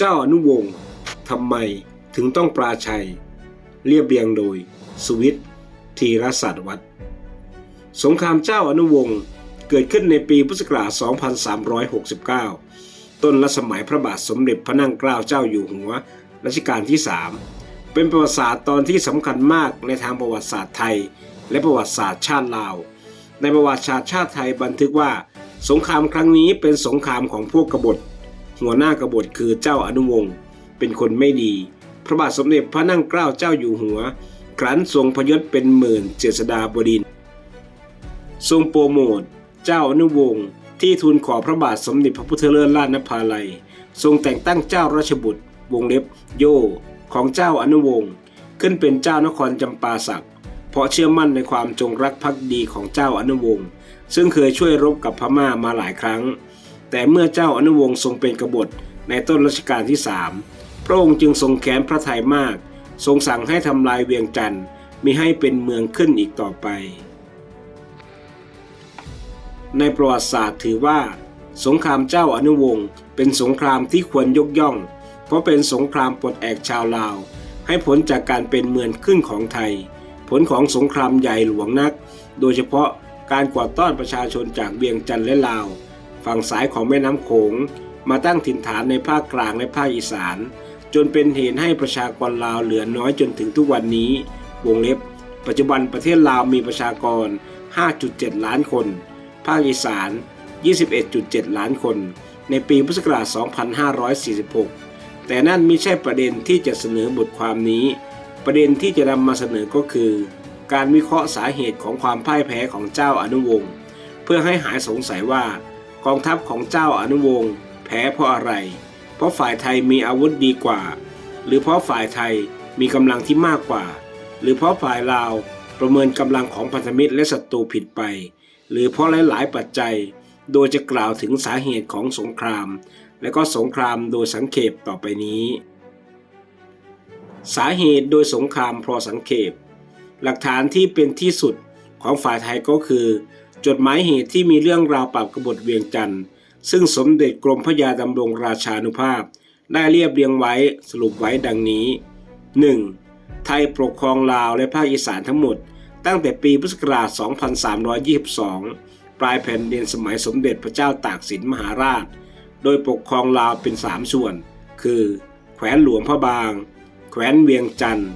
เจ้าอนุวงศ์ทำไมถึงต้องปราชัย เรียบเรียงโดย สวิตธีรศาสตรวัดสงครามเจ้าอนุวงศ์เกิดขึ้นในปีพุทธศักราช 2369 ต้นรัสมัยพระบาทสมเด็จพระนั่งเกล้าเจ้าอยู่หัวรัชกาลที่ 3 เป็นประวัติศาสตร์ตอนที่สำคัญมากในทางประวัติศาสตร์ไทย และประวัติศาสตร์ชาติลาว ในประวัติศาสตร์ชาติไทยบันทึกว่า สงครามครั้งนี้เป็นสงครามของพวกกบฏ หัวหน้ากบฏคือเจ้าอนุวงศ์เป็นคนไม่ดี พระบาทสมเด็จพระนั่งเกล้าเจ้าอยู่หัวครั้นทรงพยศเป็นหมื่นเจษฎาบดินทร์ทรงโปรโมทเจ้าอนุวงศ์ที่ทูลขอพระบาทสมเด็จพระพุทธเลิศราชนภาลัย ทรงแต่งตั้งเจ้าราชบุตร วงเล็บ โยของเจ้าอนุวงศ์ขึ้นเป็นเจ้านครจำปาสักเพราะเชื่อมั่นในความจงรักภักดีของเจ้าอนุวงศ์ซึ่งเคยช่วยรบกับพม่ามาหลายครั้ง แต่เมื่อเจ้าอนุวงศ์ทรงเป็นกบฏในต้นรัชกาลที่สามพระองค์จึงทรงแค้นพระทัยมาก ทรงสั่งให้ทำลายเวียงจันทร์มิให้เป็นเมืองขึ้นอีกต่อไป ในประวัติศาสตร์ถือว่า สงครามเจ้าอนุวงศ์เป็นสงครามที่ควรยกย่อง เพราะเป็นสงครามปลดแอกชาวลาว ให้ผลจากการเป็นเมืองขึ้นของไทย ผลของสงครามใหญ่หลวงนัก โดยเฉพาะการกวาดต้อนประชาชนจากเวียงจันทร์และลาว ฝั่งซ้ายของแม่น้ำโขง มาตั้งถิ่นฐานในภาคกลางและภาคอีสาน จนเป็นเหตุให้ประชากรลาวเหลือน้อยจนถึงทุกวันนี้ วงเล็บ ปัจจุบันประเทศลาวมีประชากร 5.7 ล้านคน ภาคอีสาน 21.7 ล้านคน ในปีพุทธศักราช 2546 แต่นั่นไม่ใช่ประเด็นที่จะเสนอบทความนี้ ประเด็นที่จะนำมาเสนอก็คือ การวิเคราะห์สาเหตุของความพ่ายแพ้ของเจ้าอนุวงศ์เพื่อให้หายสงสัยว่า กองทัพของเจ้าอนุวงศ์แพ้เพราะอะไร เพราะฝ่ายไทยมีอาวุธดีกว่า หรือเพราะฝ่ายไทยมีกำลังที่มากกว่า หรือเพราะฝ่ายลาวประเมินกำลังของพันธมิตรและศัตรูผิดไป หรือเพราะหลาย ๆ ปัจจัย โดยจะกล่าวถึงสาเหตุของสงคราม และก็สงครามโดยสังเขปต่อไปนี้ สาเหตุโดยสงครามพราะสังเขปหลักฐานที่เป็นที่สุดของฝ่ายไทยก็คือ จดหมายเหตุที่มีเรื่องราวปราบกบฏเวียงจันทร์ซึ่งสมเด็จกรมพระยาดำรงราชานุภาพ ได้เรียบเรียงไว้สรุปไว้ดังนี้ 1. ไทยปกครองลาวและภาคอีสานทั้งหมด ตั้งแต่ปีพุทธศักราช 2322 ปลายแผ่นดินสมัยสมเด็จพระเจ้าตากสินมหาราช โดยปกครองลาวเป็น 3 ส่วน คือ แขวนหลวงพระบาง แขวนเวียงจันทร์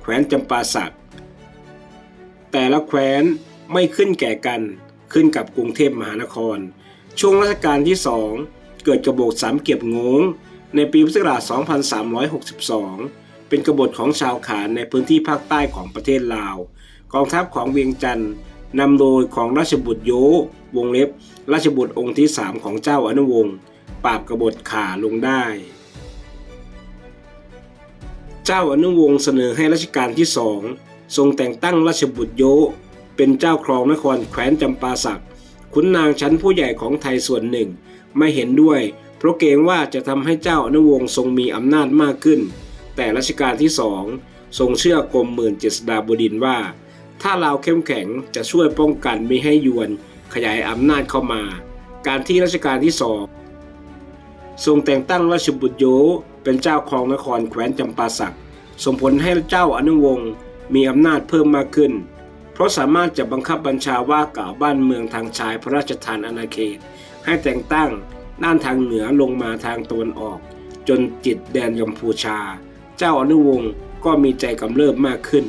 แขวนจำปาสักแต่ละแคว้น ไม่ขึ้นแก่กันขึ้นกับกรุงเทพมหานคร ช่วงรัชกาลที่สองเกิดกบฏสามเกียบงงในปีพุทธศักราช 2362 เป็นกบฏของชาวขานในพื้นที่ภาคใต้ของประเทศลาว กองทัพของเวียงจันทร์นำโดยของราชบุตรโยวงเล็บ ราชบุตรองค์ที่สามของเจ้าอนุวงศ์ปราบกบฏข่าลงได้ เจ้าอนุวงศ์เสนอให้รัชกาลที่สองทรงแต่งตั้งราชบุตรโย เป็นเจ้าครองนครแขวนจำปาสักขุนนางชั้นผู้ใหญ่ของไทยส่วนหนึ่ง ไม่เห็นด้วย เพราะเกรงว่าจะทำให้เจ้าอนุวงศ์ทรงมีอำนาจมากขึ้น แต่รัชกาลที่สองทรงเชื่อกรมหมื่นเจษฎาบดินว่า ถ้าลาเข้มแข็งจะช่วยป้องกันไม่ให้ยวน ขยายอำนาจเข้ามา การที่รัชกาลที่สองทรงแต่งตั้งราชบุตรโยเป็นเจ้าครองนครแขวนจำปาสักส่งผลให้เจ้าอนุวงศ์มีอำนาจเพิ่มมากขึ้น เพราะสามารถจะบังคับบัญชาว่ากล่าวบ้านเมืองทางชายพระราชทานอาณาเขต ให้แต่งตั้งด้านทางเหนือลงมาทางตะวันออก จนจิตแดนกัมพูชา เจ้าอนุวงศ์ก็มีใจกำเริบมากขึ้น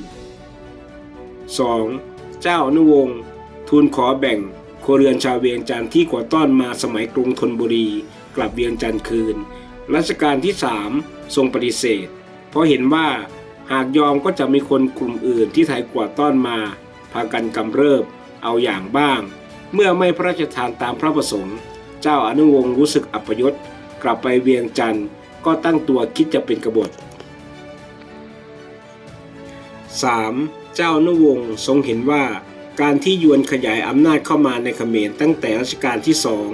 2. เจ้าอนุวงศ์ทูลขอแบ่งครัวเรือนชาวเวียงจันทร์ที่กว่าต้อนมาสมัยกรุงธนบุรี กลับเวียงจันทร์คืน รัชกาลที่สามทรงปฏิเสธ เพราะเห็นว่าหากยอมก็จะมีคนกลุ่มอื่นที่ไทยกว่าต้อนมาากันกำเริบเอาอย่างบ้าง เมื่อไม่พระราชทานตามพระประสงค์ เจ้าอนุวงศ์รู้สึกอัปยศกลับไปเวียงจันทร์ก็ตั้งตัวคิดจะเป็นกบฏ 3. เจ้าอนุวงศ์ทรงเห็นว่าการที่ยวนขยายอำนาจเข้ามาในเขมรตั้งแต่รัชกาลที่สอง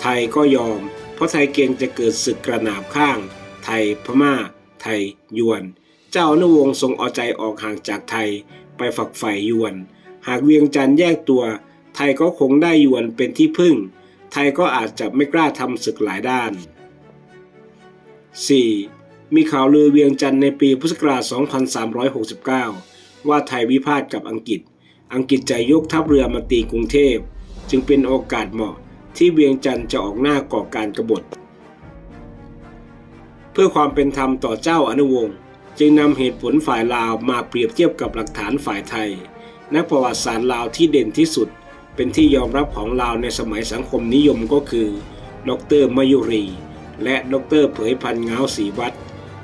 ไทยก็ยอม เพราะไทยเกรงจะเกิดศึกกระหนาบข้าง ไทยพม่า ไทยยวน เจ้าอนุวงศ์ทรงเอาใจออกห่างจากไทย ไปฝักใฝ่ยวน หากเวียงจันทร์แยกตัว ไทยก็คงได้ยวนเป็นที่พึ่ง ไทยก็อาจจะไม่กล้าทำศึกหลายด้าน 4. มีข่าวลือเวียงจันทร์ในปีพุทธศักราช 2369 ว่าไทยวิพาทกับอังกฤษ อังกฤษจะยกทัพเรือมาตีกรุงเทพ จึงเป็นโอกาสเหมาะที่เวียงจันทร์จะออกหน้าก่อการกบฏ เพื่อความเป็นธรรมต่อเจ้าอนุวงศ์ จึงนำเหตุผลฝ่ายลาวมาเปรียบเทียบกับหลักฐานฝ่ายไทย นักประวัติศาสตร์ลาวที่เด่นที่สุด เป็นที่ยอมรับของลาวในสมัยสังคมนิยมก็คือ ดรมยุรี และดรเผยพันธ์เงาศรีวัด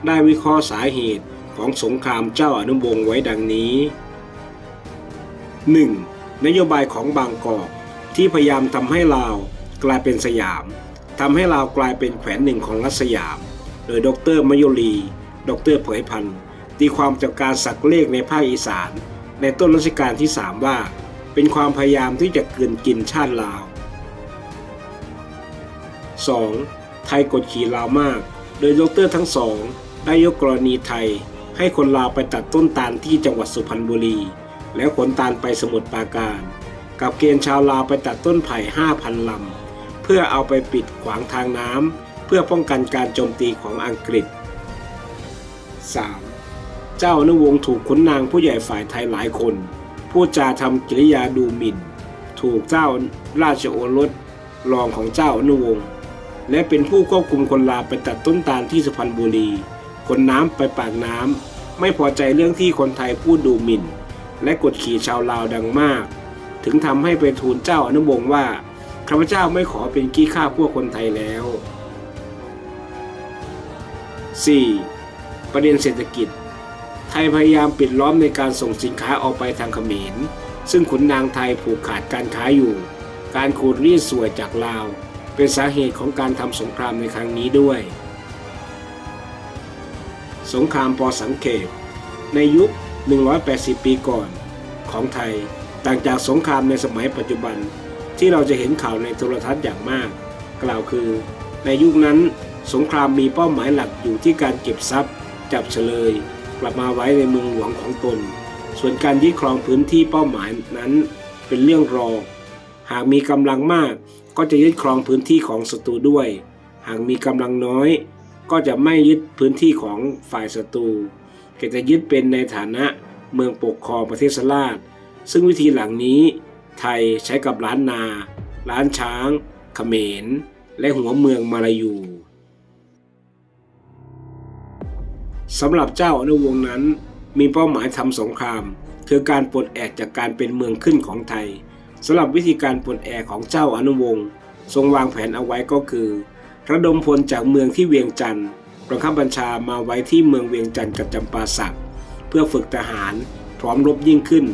ได้วิเคราะห์สาเหตุของสงครามเจ้าอนุวงศ์ไว้ดังนี้ 1. นโยบายของบางกอกที่พยายามทำให้ลาวกลายเป็นสยามทำให้ลาวกลายเป็นแขวนหนึ่งของรัฐสยาม โดยดรมยุรี ดรเผยพันธ์ตีความจากการสักเลขในภาคอีสาน ในต้นรัชกาลที่ 3 ว่า เป็นความพยายามที่จะเกินกินชาติลาว 2. ไทยกดขี่ลาวมาก โดยดรทั้งสองได้ยกกรณีไทย ให้คนลาวไปตัดต้นตาลที่จังหวัดสุพรรณบุรี แล้วขนตาลไปสมุทรปราการ กับเกณฑ์ชาวลาวไปตัดต้นไผ่ 5,000 ลำ เพื่อเอาไปปิดขวางทางน้ำเพื่อป้องกันการโจมตีของอังกฤษ 3. เจ้าอนุวงศ์ถูกขุนนางผู้ใหญ่ฝ่ายไทยหลายคนพูดจาทำกิริยาดูหมิ่น ถูกเจ้าราชโอรสรองของเจ้าอนุวงศ์และเป็นผู้ควบคุมคนลาไปตัดต้นตาลที่สุพรรณบุรีขนน้ำไปปากน้ำไม่พอใจเรื่องที่คนไทยพูดดูหมิ่น และกดขี่ชาวลาวดังมาก ถึงทำให้ไปทูลเจ้าอนุวงศ์ว่าข้าพเจ้าไม่ขอเป็นกี้ข้าพวกคนไทยแล้ว 4. ประเด็นเศรษฐกิจ ไทยพยายามปิดล้อมในการส่งสินค้าออกไปทางเขมร ซึ่งขุนนางไทยผูกขาดการค้าอยู่ การขูดรีดสวยจากลาว เป็นสาเหตุของการทำสงครามในครั้งนี้ด้วย สงครามปอสังเขปในยุค 180 ปีก่อนของไทยต่างจากสงครามในสมัยปัจจุบันที่เราจะเห็นข่าวในโทรทัศน์อย่างมาก กล่าวคือ ในยุคนั้นสงครามมีเป้าหมายหลักอยู่ที่การเก็บทรัพย์ จับเฉลย กลับมาไว้ในเมืองหลวงของตน ส่วนการยึดครองพื้นที่เป้าหมายนั้นเป็นเรื่องรอ หากมีกำลังมากก็จะยึดครองพื้นที่ของศัตรูด้วย หากมีกำลังน้อย ก็จะไม่ยึดพื้นที่ของฝ่ายศัตรูแต่จะยึดเป็นในฐานะเมืองปกครองประเทศสลาดซึ่งวิธีหลังนี้ ไทยใช้กับล้านนา ล้านช้าง เขมร และหัวเมืองมาลายู สำหรับเจ้าอนุวงศ์นั้น มีเป้าหมายทำสงคราม คือการปลดแอกจากการเป็นเมืองขึ้นของไทยสำหรับวิธีการปลดแอกของเจ้าอนุวงศ์ทรงวางแผนเอาไว้ก็คือ ระดมพลจากเมืองที่เวียงจันทร์ประคับบัญชามาไว้ที่เมืองเวียงจันทร์กับจำปาสักเพื่อฝึกทหารพร้อมรบยิ่งขึ้น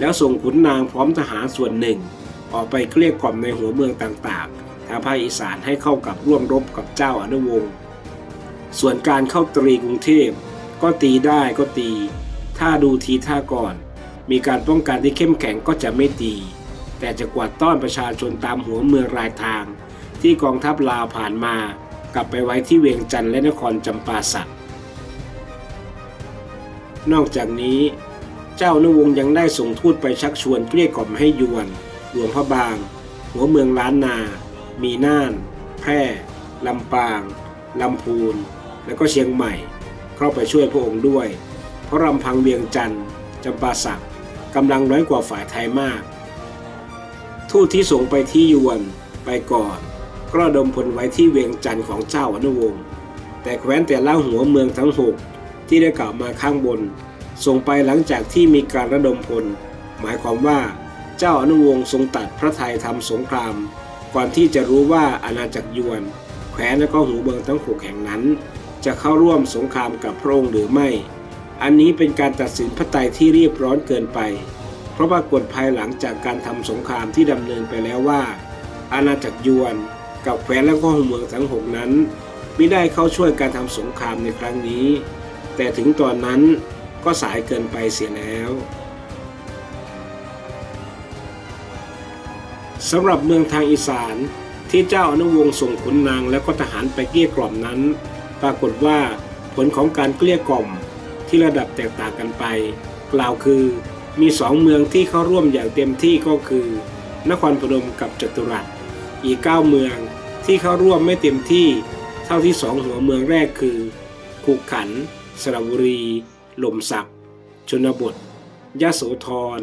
แล้วส่งขุนนางพร้อมทหารส่วนหนึ่ง ออกไปเกลี้ยกล่อมในหัวเมืองต่างๆทางภาคอีสานให้เข้ากับร่วมรบกับเจ้าอนุวงศ์ ส่วนการเข้าตรีกรุงเทพ ก็ตีได้ก็ตี ถ้าดูทีท่าก่อน มีการป้องกันที่เข้มแข็งก็จะไม่ตี แต่จะกวาดต้อนประชาชนตามหัวเมืองรายทาง ที่กองทัพลาวผ่านมา กลับไปไว้ที่เวียงจันทร์และนครจำปาสักนอกจากนี้ เจ้านวงศ์ยังได้ส่งทูตไปชักชวนเกลี้ยกล่อมให้ยวน หลวงพระบาง หัวเมืองล้านนา มีน่าน แพร่ ลำปาง ลำพูน และก็เชียงใหม่ เข้าไปช่วยพระองค์ด้วย เพราะลำพังเวียงจันทร์จำปาสักกำลังน้อยกว่าฝ่ายไทยมาก ทูตที่ส่งไปที่ยวนไปก่อนก็ระดมพลไว้ที่เวียงจันทร์ของเจ้าอนุวงศ์แต่แคว้นแต่ละหัวเมืองทั้งหกที่ได้กล่าวมาข้างบน ส่งไปหลังจากที่มีการระดมพล หมายความว่าเจ้าอนุวงศ์ทรงตัดพระไทยทำสงคราม ก่อนที่จะรู้ว่าอาณาจักรยวน แคว้นและก็หัวเมืองทั้งหกแห่งนั้น จะเข้าร่วมสงครามกับพระองค์หรือไม่ อันนี้เป็นการตัดสินพระไตรที่รีบร้อนเกินไป เพราะปรากฏภายหลังจากการทำสงครามที่ดำเนินไปแล้วว่า อาณาจักรยวนกับแคว้นและก็หัวเมืองทั้งหกนั้นไม่ได้เข้าช่วยการทำสงครามในครั้งนี้ แต่ถึงตอนนั้นก็สายเกินไปเสียแล้วสำหรับเมืองทางอีสานที่เจ้าอนุวงศ์ส่งขุนนางและก็ทหารไปเกลี้ยกล่อมนั้น รากฏว่าผลของการเกลี้ยกล่อมที่ระดับแตกต่างกันไป กล่าวคือมีสองเมืองที่เข้าร่วมอย่างเต็มที่ก็คือ นครพนมกับจตุรัส อีกเก้าเมืองที่เข้าร่วมไม่เต็มที่เท่าที่สองหัวเมืองแรกคือขุขัน สระบุรี หล่มสัก ชนบทยะโสธร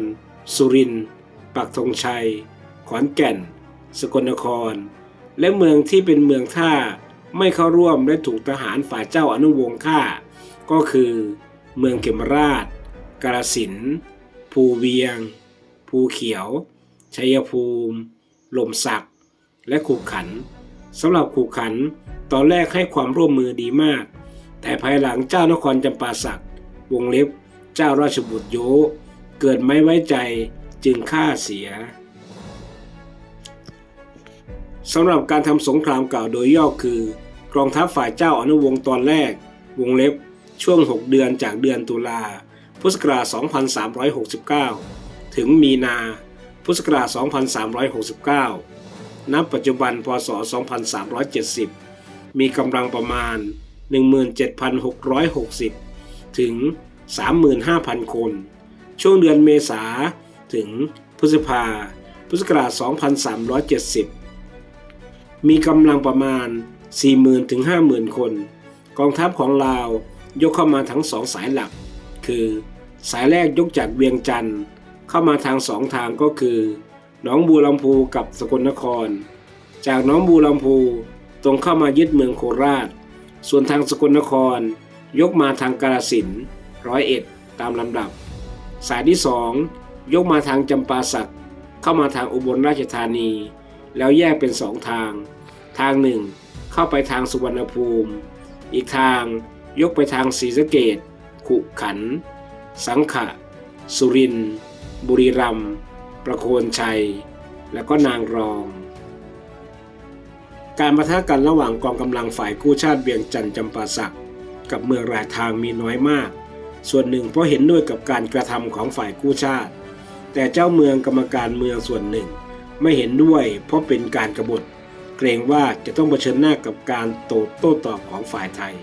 สุรินทร์ปักธงชัย ขอนแก่น สกลนคร และเมืองที่เป็นเมืองท่า ไม่เข้าร่วมและถูกทหารฝ่ายเจ้าอนุวงศ์ฆ่า ก็คือ เมืองเขมราช กาฬสิน ภูเวียง ภูเขียว ชัยภูมิ ลมสักและขุขันสำหรับขุขันตอนแรกให้ความร่วมมือดีมาก แต่ภายหลังเจ้านครจำปาสักวงเล็บ เจ้าราชบุตรโย เกิดไม่ไว้ใจจึงฆ่าเสียสำหรับการทำสงครามเก่าโดยย่อคือ กองทัพฝ่ายเจ้าอนุวงศ์ตอนแรก วงเล็บ ช่วง 6 เดือนจากเดือนตุลา พุทธศักราช 2369 ถึงมีนา พุทธศักราช 2369 นับปัจจุบัน พศ 2370 มีกำลังประมาณ 17,660 ถึง 35,000 คน ช่วงเดือนเมษาถึงพฤษภา พุทธศักราช 2370 มีกำลังประมาณ 40,000ถึง50,000 คน กองทัพของลาวยกเข้ามาทั้งสองสายหลัก คือสายแรกยกจากเวียงจันทร์เข้ามาทางสองทางก็คือหนองบัวลำพูกับสกลนคร จากหนองบัวลำพูตรงเข้ามายึดเมืองโคราช ส่วนทางสกลนคร ยกมาทางกาฬสินร้อยเอ็ดตามลำดับ สายที่สองยกมาทางจำปาสักเข้ามาทางอุบลราชธานี แล้วแยกเป็นสองทาง ทางหนึ่ง เข้าไปทางสุวรรณภูมิ อีกทางยกไปทางศรีสะเกดขุขัน สังขะ สุริน บุรีรัมย์ประโคนชัย และก็นางรอง การประทะกันระหว่างกองกำลังฝ่ายกู้ชาติเวียงจันทร์จำปาสักกับเมืองรายทางมีน้อยมาก ส่วนหนึ่งเพราะเห็นด้วยกับการกระทำของฝ่ายกู้ชาติ แต่เจ้าเมืองกรรมการเมืองส่วนหนึ่ง ไม่เห็นด้วยเพราะเป็นการกบฏ รงว่าจะต้องเผชิญหน้ากับการโต้โต้ตอบของฝ่ายไทย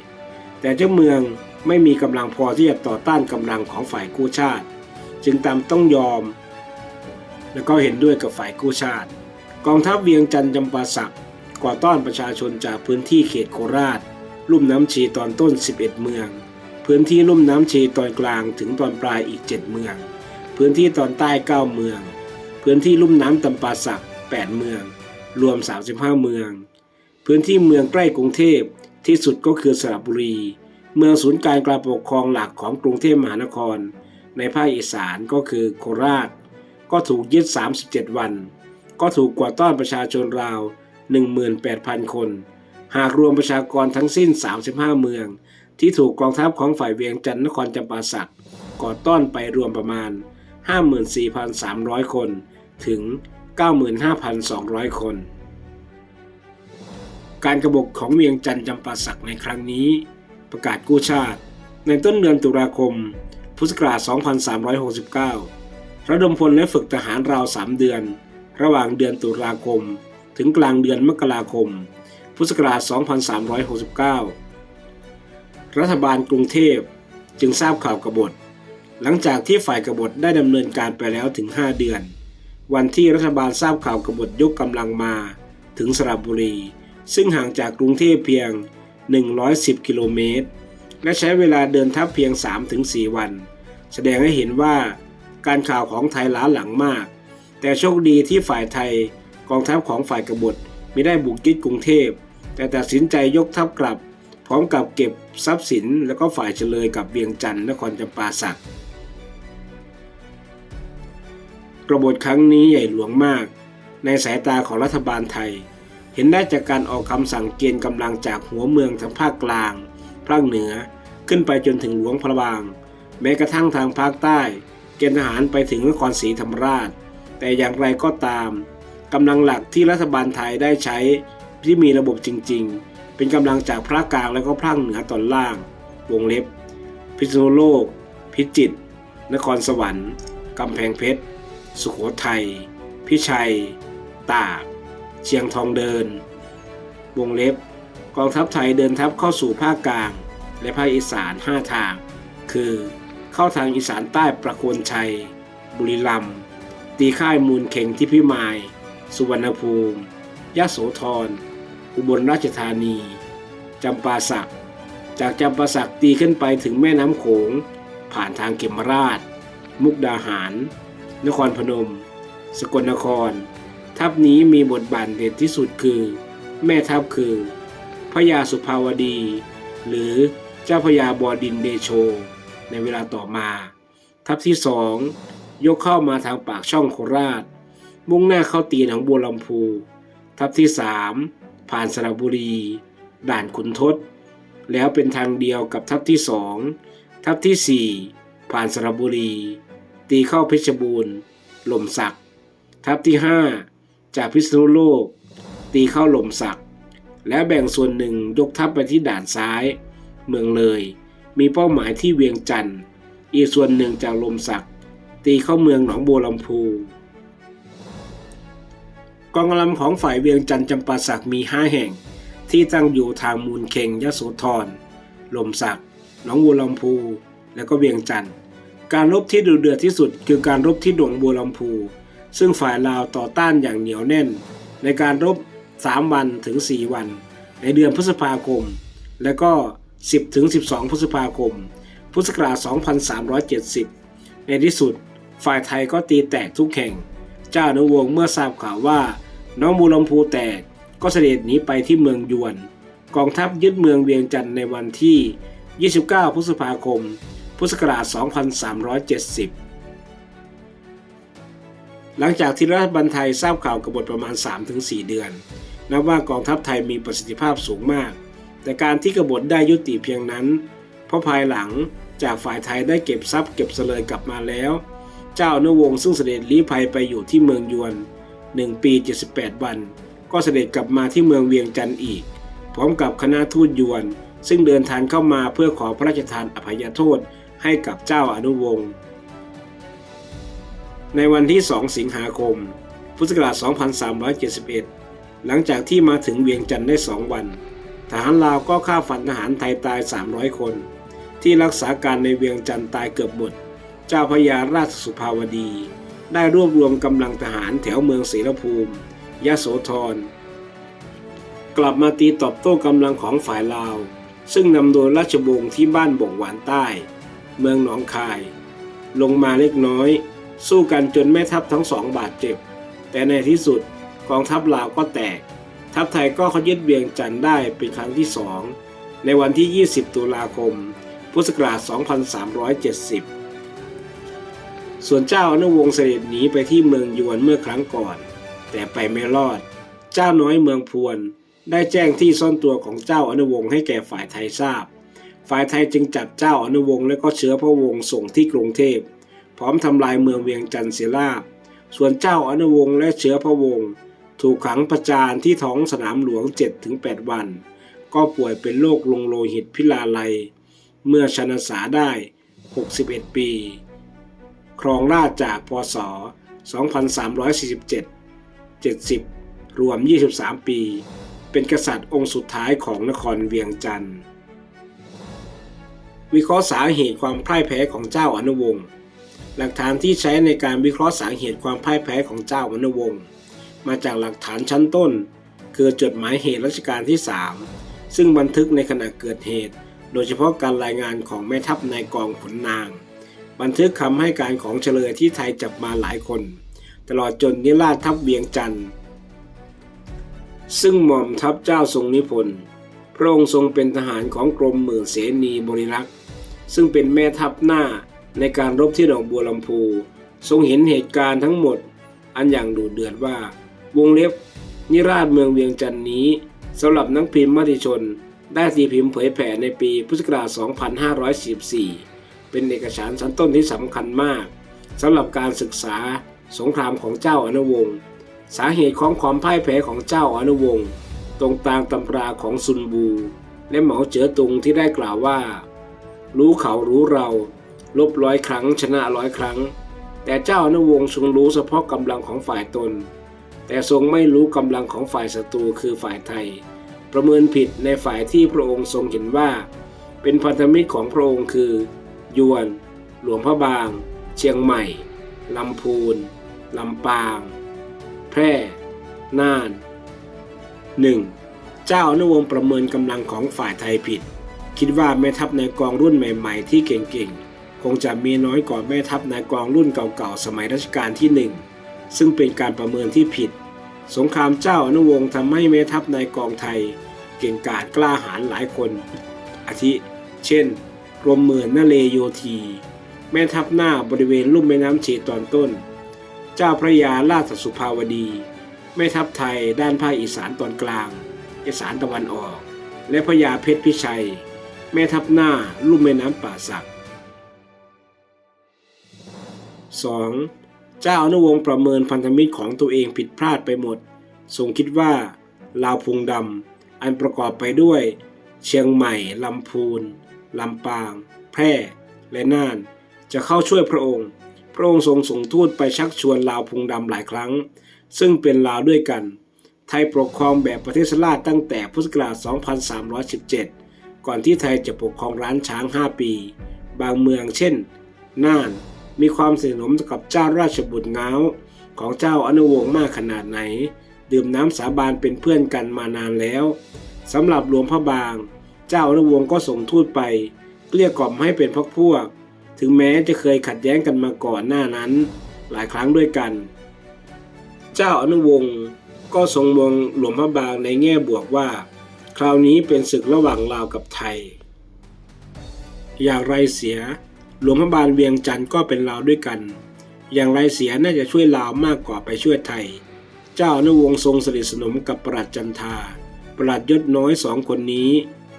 แต่เจ้าเมืองไม่มีกำลังพอที่จะต่อต้านกำลังของฝ่ายกู้ชาติ จึงตามต้องยอม และก็เห็นด้วยกับฝ่ายกู้ชาติ กองทัพเวียงจันทร์จำปาสักก่อต้อนประชาชนจากพื้นที่เขตโคราช ลุ่มน้ำชีตอนต้น 11 เมือง พื้นที่ลุ่มน้ำชีตอนกลางถึงตอนปลายอีก 7 เมือง พื้นที่ตอนใต้ 9 เมือง พื้นที่ลุ่มน้ำตำปาสัก 8 เมือง รวม 35 เมือง พื้นที่เมืองใกล้กรุงเทพที่สุดก็คือสระบุรี เมืองศูนย์การกลางปกครองหลักของกรุงเทพมหานคร ในภาคอีสานก็คือโคราช ก็ถูกยึด 37 วัน ก็ถูกกวาดต้อนประชาชนราว 18,000 คน หากรวมประชากรทั้งสิ้น 35 เมือง ที่ถูกกองทัพของฝ่ายเวียงจันทร์นครจำปาสักกอดต้อนไปรวมประมาณ 54,300 คนถึง 95,200 คน การกรบฏของเวียงจันทร์จำปาสักในครั้งนี้ ประกาศกู้ชาติ ในต้นเดือนตุลาคม พุทธศักราช 2369 ระดมพลและฝึกทหารราว 3 เดือน ระหว่างเดือนตุลาคม ถึงกลางเดือนมกราคม พุทธศักราช 2369 รัฐบาลกรุงเทพจึงทราบข่าวกบฏ หลังจากที่ฝ่ายกบฏได้ดำเนินการไปแล้วถึง 5 เดือน วันที่รัฐบาลทราบข่าวกบฏยกกำลังมาถึงสระบุรี ซึ่งห่างจากกรุงเทพเพียง 110 กิโลเมตร และใช้เวลาเดินทัพเพียง 3-4 วัน แสดงให้เห็นว่าการข่าวของไทยล้าหลังมาก แต่โชคดีที่ฝ่ายไทยกองทัพของฝ่ายกบฏไม่ได้บุกยึดกรุงเทพ แต่ตัดสินใจยกทัพกลับ พร้อมกับเก็บทรัพย์สิน และก็ฝ่ายเฉลยกับเวียงจันทร์นครจำปาสัก กบฏครั้งนี้ใหญ่หลวงมาก ในสายตาของรัฐบาลไทย เห็นได้จากการออกคำสั่งเกณฑ์กำลังจากหัวเมืองทางภาคกลาง ภาคเหนือ ขึ้นไปจนถึงหลวงพระบาง แม้กระทั่งทางภาคใต้เกณฑ์ทหารไปถึงนครศรีธรรมราช แต่อย่างไรก็ตามกำลังหลักที่รัฐบาลไทยได้ใช้ที่มีระบบจริง ๆ เป็นกำลังจากภาคกลางและก็ภาคเหนือตอนล่าง วงเล็บ พิษณุโลก พิจิตร นครสวรรค์ กำแพงเพชร สุโขทัย พิชัย ตาก เชียงทองเดิน วงเล็บ กองทัพไทยเดินทัพเข้าสู่ภาคกลาง และภาคอีสาน 5 ทาง คือ เข้าทางอีสานใต้ประโคนชัย บุรีรัมย์ตีค่ายมูลเข่งที่พิมาย สุวรรณภูมิยะโสธร อุบลราชธานี จำปาสัก จากจำปาสักตีขึ้นไปถึงแม่น้ำโขง ผ่านทางเขมราช มุกดาหาร นครพนม สกลนคร ทัพนี้มีบทบาทเด่นที่สุดคือ แม่ทัพคือพระยาสุภาวดี หรือเจ้าพระยาบอดินเดโช ในเวลาต่อมา ทัพที่สองยกเข้ามาทางปากช่องโคราช มุ่งหน้าเข้าตีหนองบัวลำพู ทัพที่สามผ่านสระบุรี ด่านขุนทดแล้วเป็นทางเดียวกับทัพที่สองทัพที่สี่ผ่านสระบุรี ตีเข้าเพชรบูรณ์หล่มสัก ทัพที่ห้าจากพิษณุโลก ตีเข้าหล่มสัก และแบ่งส่วนหนึ่งยกทัพไปที่ด่านซ้าย เมืองเลย มีเป้าหมายที่เวียงจันทร์อีกส่วนหนึ่งจากลมสัก ตีเข้าเมืองหนองบัวลำพู กองกำลังของฝ่ายเวียงจันทร์จำปาสักมีห้าแห่ง ที่ตั้งอยู่ทางมูลเค็งยโสธรลมสักหนองบัวลำพู และก็เวียงจันทร์ การรบที่ดุเดือดที่สุดคือการรบที่หนองบัวลำพู ซึ่งฝ่ายลาวต่อต้านอย่างเหนียวแน่น ในการรบ 3 วันถึง 4 วัน ในเดือนพฤษภาคม และก็ 10 ถึง 12 พฤษภาคม พุทธศักราช 2370 ในที่สุด ฝ่ายไทยก็ตีแตกทุกแห่ง เจ้าอนุวงศ์เมื่อทราบข่าวว่า น้องมูลำพูแตกก็เสด็จหนีไปที่เมืองยวน กองทัพยึดเมืองเวียงจันทร์ในวันที่ 29 พฤษภาคม พุทธศักราช 2370 หลังจากที่รัฐบาลไทยทราบข่าวกบฏประมาณ 3-4 เดือน นับว่ากองทัพไทยมีประสิทธิภาพสูงมาก แต่การที่กบฏได้ยุติเพียงนั้น เพราะภายหลังจากฝ่ายไทยได้เก็บทรัพย์เก็บเสลยกลับมาแล้ว เจ้าอนุวงศ์ซึ่งเสด็จลี้ภัยไปอยู่ที่เมืองยวน 1 ปี 78 วัน ก็เสด็จกลับมาที่เมืองเวียงจันทร์อีก พร้อมกับคณะทูตยวนซึ่งเดินทางเข้ามาเพื่อขอพระราชทานอภัยโทษ ให้กับเจ้าอนุวงศ์ในวันที่ 2 สิงหาคม พุทธศักราช 2371 หลังจากที่มาถึงเวียงจันทร์ได้ 2 วัน ทหารลาวก็ฆ่าฟันทหารไทยตาย 300 คน ที่รักษาการในเวียงจันทร์ตายเกือบหมด เจ้าพระยาราชสุภาวดี ได้รวบรวมกำลังทหารแถวเมืองศรีรภูมิยโสธร กลับมาตีตอบโต้กำลังของฝ่ายลาว ซึ่งนำโดยราชวงศ์ที่บ้านบ่งหวานใต้ เมืองหนองคาย ลงมาเล็กน้อย สู้กันจนแม่ทัพทั้งสองบาดเจ็บ แต่ในที่สุดกองทัพลาวก็แตก ทัพไทยก็เขายึดเวียงจันทร์ได้เป็นครั้งที่สองในวันที่ 20 ตุลาคม พุทธศักราช 2370 ส่วนเจ้าอนุวงศ์เสด็จหนีไปที่เมืองยวนเมื่อครั้งก่อน แต่ไปไม่รอด เจ้าน้อยเมืองพวน ได้แจ้งที่ซ่อนตัวของเจ้าอนุวงศ์ให้แก่ฝ่ายไทยทราบ ฝ่ายไทยจึงจับเจ้าอนุวงศ์และก็เชื้อพระวงศ์ส่งที่กรุงเทพ พร้อมทำลายเมืองเวียงจันทร์เสียราบ ส่วนเจ้าอนุวงศ์และเชื้อพระวงศ์ถูกขังประจานที่ท้องสนามหลวง 7-8 วัน ก็ป่วยเป็นโรคลงโลหิตพิลาไลเมื่อชนะสาได้ 61 ปี ครองราชจากพศ 2347 70 รวม 23 ปี เป็นกษัตริย์องค์สุดท้ายของนครเวียงจันทร์ วิเคราะห์สาเหตุความพ่ายแพ้ของเจ้าอนุวงศ์หลักฐานที่ใช้ในการวิเคราะห์สาเหตุความพ่ายแพ้ของเจ้าอนุวงศ์มาจากหลักฐานชั้นต้น คือจดหมายเหตุรัชกาลที่ 3 ซึ่งบันทึกในขณะเกิดเหตุ โดยเฉพาะการรายงานของแม่ทัพนายกองขุนนาง บันทึกคำให้การของเฉลยที่ไทยจับมาหลายคน ตลอดจนนิราชทัพเวียงจันทร์ซึ่งหม่อมทัพเจ้าทรงนิพนธ์พระองค์ทรงเป็นทหารของกรมหมื่นเสนีบริรักษ์ ซึ่งเป็นแม่ทัพหน้าในการรบที่หนองบัวลำพู ทรงเห็นเหตุการณ์ทั้งหมด อันอย่างดุเดือดว่า วงเล็บ นิราชเมืองเวียงจันนี้สำหรับนักพิมพ์มติชน ได้ตีพิมพ์เผยแผ่ในปีพุทธศักราช 2544 เป็นเอกสารชั้นต้นที่สำคัญมากสำหรับการศึกษาสงครามของเจ้าอนุวงศ์สาเหตุของความพ่ายแพ้ของเจ้าอนุวงศ์ตรงตามตำราของซุนบู และเหมาเจ๋อตุงที่ได้กล่าวว่า รู้เขารู้เรา ลบร้อยครั้งชนะร้อยครั้ง แต่เจ้าอนุวงศ์ทรงรู้เฉพาะกำลังของฝ่ายตน แต่ทรงไม่รู้กำลังของฝ่ายศัตรูคือฝ่ายไทย ประเมินผิดในฝ่ายที่พระองค์ทรงเห็นว่า เป็นพันธมิตรของพระองค์คือ ยวน หลวงพระบาง เชียงใหม่ลำพูนลำปาง แพร่ น่าน 1. เเจ้าอนุวงศ์ประเมินกำลังของฝ่ายไทยผิด คิดว่าแม่ทัพในกองรุ่นใหม่ๆ ที่เก่งๆ คงจะมีน้อยกว่าแม่ทัพในกองรุ่นเก่าๆ สมัยรัชกาลที่หนึ่งซึ่งเป็นการประเมินที่ผิด สงครามเจ้าอนุวงศ์ทำให้แม่ทัพในกองไทย เก่งกาจกล้าหาญหลายคน อาทิ เช่น กรมหมื่นนเลโยธี แม่ทัพหน้าบริเวณลุ่มแม่น้ำเชตอนต้น เจ้าพระยาราชสุภาวดี แม่ทัพไทยด้านภาคอีสานตอนกลาง อีสานตะวันออก และพระยาเพชรพิชัย แม่ทัพหน้าลุ่มแม่น้ำป่าสัก 2. เจ้าอนุวงศ์ประเมินพันธมิตรของตัวเองผิดพลาดไปหมด ทรงคิดว่า ลาวพุงดำ อันประกอบไปด้วย เชียงใหม่ ลำพูน ลำปาง แพร่ และน่าน จะเข้าช่วยพระองค์ พระองค์ทรงส่งทูตไปชักชวนลาวพุงดำหลายครั้ง ซึ่งเป็นลาวด้วยกัน ไทยปกครองแบบประเทศราชตั้งแต่พุทธศักราช 2317 ก่อนที่ไทยจะปกครองร้านช้าง 5 ปี บางเมืองเช่น น่านมีความสนิทสนมกับเจ้าราชบุตรง้าวของเจ้าอนุวงศ์มากขนาดไหน ดื่มน้ำสาบานเป็นเพื่อนกันมานานแล้วสำหรับหลวงพระบาง เจ้าอนุวงศ์ก็ส่งทูตไปเกลี้ยกล่อมให้เป็นพักพวก ถึงแม้จะเคยขัดแย้งกันมาก่อนหน้านั้น หลายครั้งด้วยกัน เจ้าอนุวงศ์ก็ทรงมองหลวงพระบางในแง่บวกว่า คราวนี้เป็นศึกระหว่างลาวกับไทย อย่างไรเสียหลวงพระบางเวียงจันทร์ก็เป็นลาวด้วยกัน อย่างไรเสียน่าจะช่วยลาวมากกว่าไปช่วยไทย เจ้าอนุวงศ์ทรงสนิทสนมกับประหลัดจันทา ประหลัดยศน้อยสองคนนี้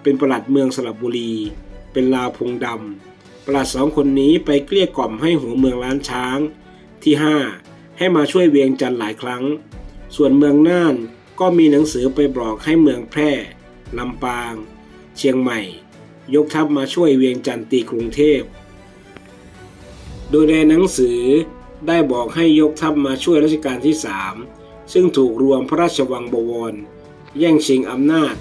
เป็นประหลัดเมืองสระบุรี เป็นลาวพงดำประหลัดสองคนนี้ไปเกลี้ยกล่อมให้หัวเมืองล้านช้าง ที่ห้าให้มาช่วยเวียงจันทร์หลายครั้ง ส่วนเมืองน่านก็มีหนังสือไปบอกให้เมืองแพร่ ลำปาง เชียงใหม่ ยกทัพมาช่วยเวียงจันทร์ตีกรุงเทพ โดยในหนังสือได้บอกให้ยกทัพมาช่วยรัชกาลที่สามซึ่งถูกรวมพระราชวังบวร แย่งชิงอำนาจ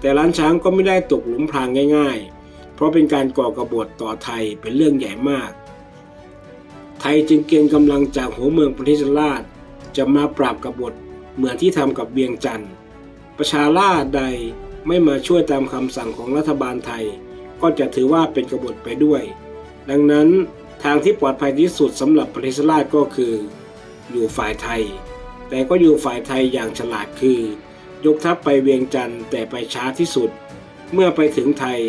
แต่ล้านช้างก็ไม่ได้ตกหลุมพรางง่ายๆ เพราะเป็นการก่อกบฏต่อไทยเป็นเรื่องใหญ่มาก ไทยจึงเกณฑ์กำลังจากหัวเมืองประเทศราชจะมาปราบกบฏเหมือนที่ทำกับเวียงจันทร์ประชาราษฎร์ใด ไม่มาช่วยตามคำสั่งของรัฐบาลไทย ก็จะถือว่าเป็นกบฏไปด้วย ดังนั้นทางที่ปลอดภัยที่สุดสำหรับประเทศราชก็คือ อยู่ฝ่ายไทย แต่ก็อยู่ฝ่ายไทยอย่างฉลาดคือ ยกทัพไปเวียงจันทร์แต่ไปช้าที่สุด เมื่อไปถึงไทย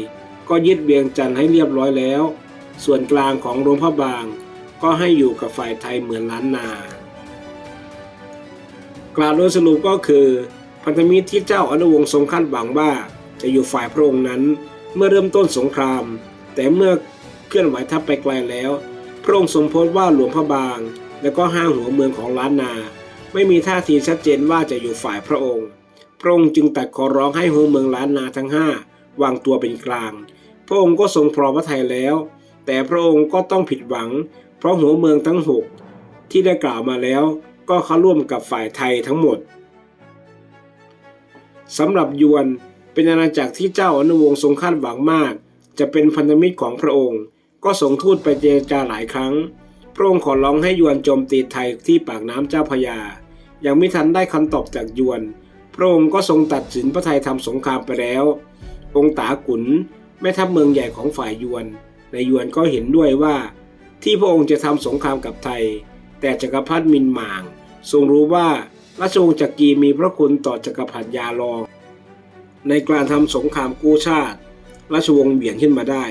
ก็ยึดเวียงจันทร์ให้เรียบร้อยแล้ว ส่วนกลางของหลวงพระบาง ก็ให้อยู่กับฝ่ายไทยเหมือนล้านนากล่าวโดยสรุปก็คือ พันธมิตรที่เจ้าอนุวงศ์ทรงคาดหวังว่า จะอยู่ฝ่ายพระองค์นั้น เมื่อเริ่มต้นสงคราม แต่เมื่อเคลื่อนไหวทัพไปไกลแล้ว พระองค์ทรงพสต์ว่าหลวงพระบาง และก็ห้างหัวเมืองของล้านนา ไม่มีท่าทีชัดเจนว่าจะอยู่ฝ่ายพระองค์ พระองค์จึงตัดขอร้องให้หัวเมืองล้านนาทั้งห้าวางตัวเป็นกลาง พระองค์ก็ทรงพรอพระทัยแล้ว แต่พระองค์ก็ต้องผิดหวัง เพราะหัวเมืองทั้งหกที่ได้กล่าวมาแล้ว ก็เข้าร่วมกับฝ่ายไทยทั้งหมด สำหรับยวนเป็นอาณาจักรที่เจ้าอนุวงศ์ทรงคาดหวังมาก จะเป็นพันธมิตรของพระองค์ ก็ส่งทูตไปเจรจาหลายครั้ง พระองค์ขอร้องให้ยวนโจมตีไทยที่ปากน้ำเจ้าพยา ยังไม่ทันได้คำตอบจากยวน พระองค์ก็ทรงตัดสินพระไทยทำสงครามไปแล้ว องค์ตาขุนแม่ทัพเมืองใหญ่ของฝ่ายยวน ในยวนก็เห็นด้วยว่า ที่พระองค์จะทำสงครามกับไทย แต่จักรพรรดิมินหมาง ทรงรู้ว่า ราชวงศ์จักรีมีพระคุณต่อจักรพรรดิยาลอง ในการทำสงครามกู้ชาติ ราชวงศ์เบี่ยงขึ้นมาได้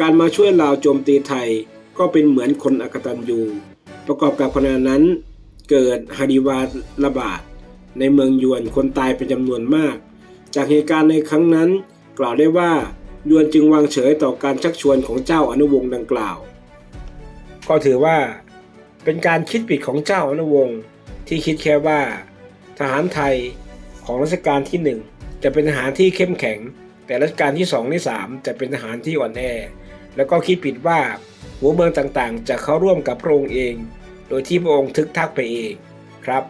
การมาช่วยลาวโจมตีไทยก็เป็นเหมือนคนอกตันยูประกอบกับขณะนั้น เกิดฮาดิวาระบาด ในเมืองยวนคนตายเป็นจำนวนมาก จากเหตุการณ์ในครั้งนั้น กล่าวได้ว่ายวนจึงวางเฉยต่อการชักชวนของเจ้าอนุวงศ์ดังกล่าว ก็ถือว่า เป็นการคิดผิดของเจ้าอนุวงศ์ ที่คิดแค่ว่า ทหารไทยของรัชกาลที่หนึ่งจะเป็นทหารที่เข้มแข็ง แต่รัชกาลที่สองที่สามจะเป็นทหารที่อ่อนแอ แล้วก็คิดผิดว่าหัวเมืองต่างๆ จะเข้าร่วมกับพระองค์เอง โดยที่พระองค์ทึกทักไปเองครับ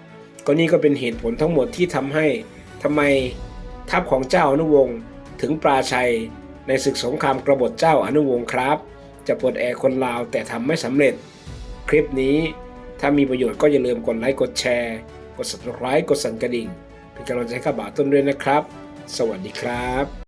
ก็นี่ก็เป็นเหตุผลทั้งหมดที่ทำให้ทำไมทัพของเจ้าอนุวงศ์ถึงปราชัย ในศึกสงครามกรบฏเจ้าอนุวงศ์ครับ จะปลดแอกคนลาวแต่ทำไม่สำเร็จ คลิปนี้ ถ้ามีประโยชน์ก็อย่าลืมกดไลค์กดแชร์ กด subscribe กดสั่นกระดิ่ง เป็นกำลังใจให้ข้าบ่าวต้นด้วยนะครับ สวัสดีครับ